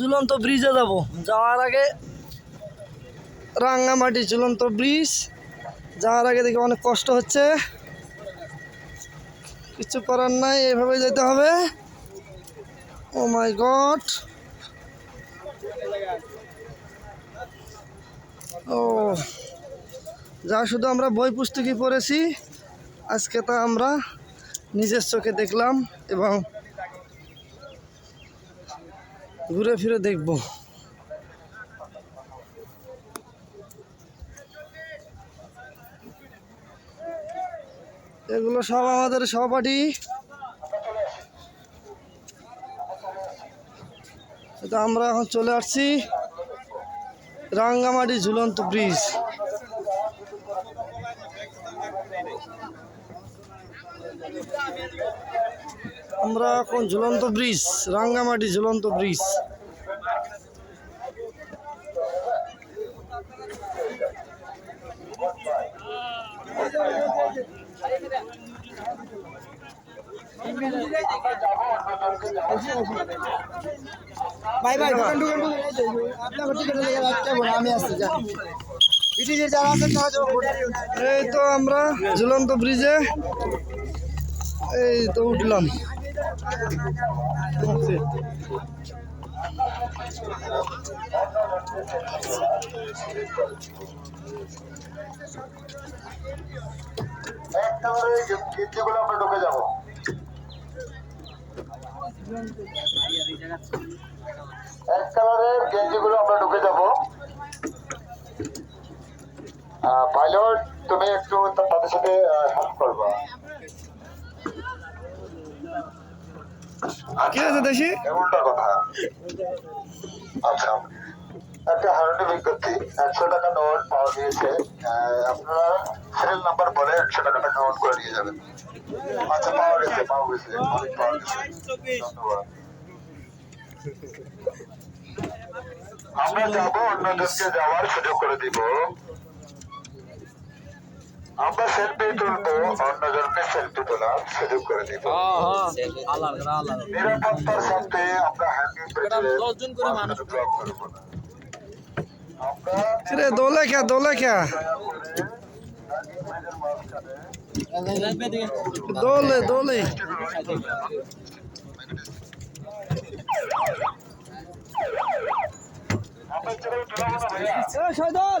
ঝুলন্ত ব্রিজে যাব। যাওয়ার আগে রাঙ্গামাটি ঝুলন্ত ব্রিজ যাওয়ার আগে দেখি অনেক কষ্ট হচ্ছে। কিছু করার নাই এভাবে যেতে হবে। ও মাই গড। ও, যা শুধু আমরা বই পুস্তকই পড়েছি, আজকে তা আমরা নিজের চোখে দেখলাম এবং ঘুরে ফিরে দেখব। এগুলো সব আমাদের সহপাঠী। তো আমরা এখন চলে আসছি রাঙ্গামাটি ঝুলন্ত ব্রিজ। আমরা এখন ঝুলন্ত ব্রিজ রাঙ্গামাটি ঝুলন্ত ব্রিজ। ভাই ভাই দোকান দোকান আপনার টিকিট লেগে রাখতে আমি আসছি যা। ব্রিটিশের যারা আছেন এই তো আমরা ঝুলন্ত ব্রিজে এই তো উঠলাম। এক নম্বরে গেঞ্জিগুলো আমরা ঢুকে যাব এক কালারের গেঞ্জিগুলো আমরা ঢুকে যাব পাইলট তুমি একটু তাদের সাথে হেল্প করবা। কি আছে দেশি? আচ্ছা একটা বিজ্ঞপ্তি, একশো টাকা নোট পাওয়া গিয়েছে। আপনারা নাম্বার বলে একশো টাকাটা কাউন্ট করে নিয়ে যাবেন। আচ্ছা পাওয়া গেছে পাওয়া গেছে, অনেক পাওয়া গেছে। আমরা যাব অন্যজনকে যাওয়ার সুযোগ করে দিব। আমরা সেলফি তুলবো অন্যজনকে সেলফি তোলার সুযোগ করে দিব। নিরাপত্তার সাথে আমরা হ্যান্ডিং দশজন করে মানুষ ব্লক করব না। রে দোলে কে দোলে কে দোলে দোলে সৈদল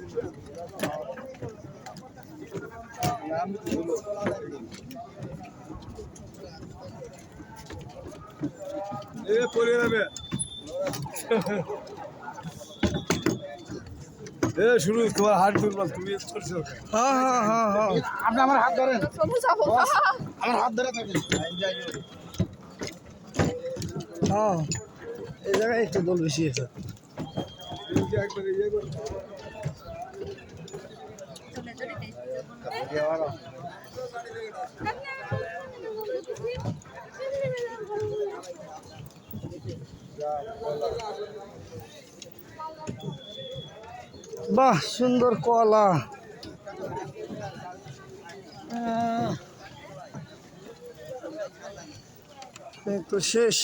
অন্যজনকে যাব এ শুরু তোমার হাত দুর্বল তুমি করছ আপনি আমার হাত ধরেন আমার হাত ধরে থাকেন হ্যাঁ। এই জায়গায় একটু দোল বেশি আছে বাহ সুন্দর কলা। তো শেষ।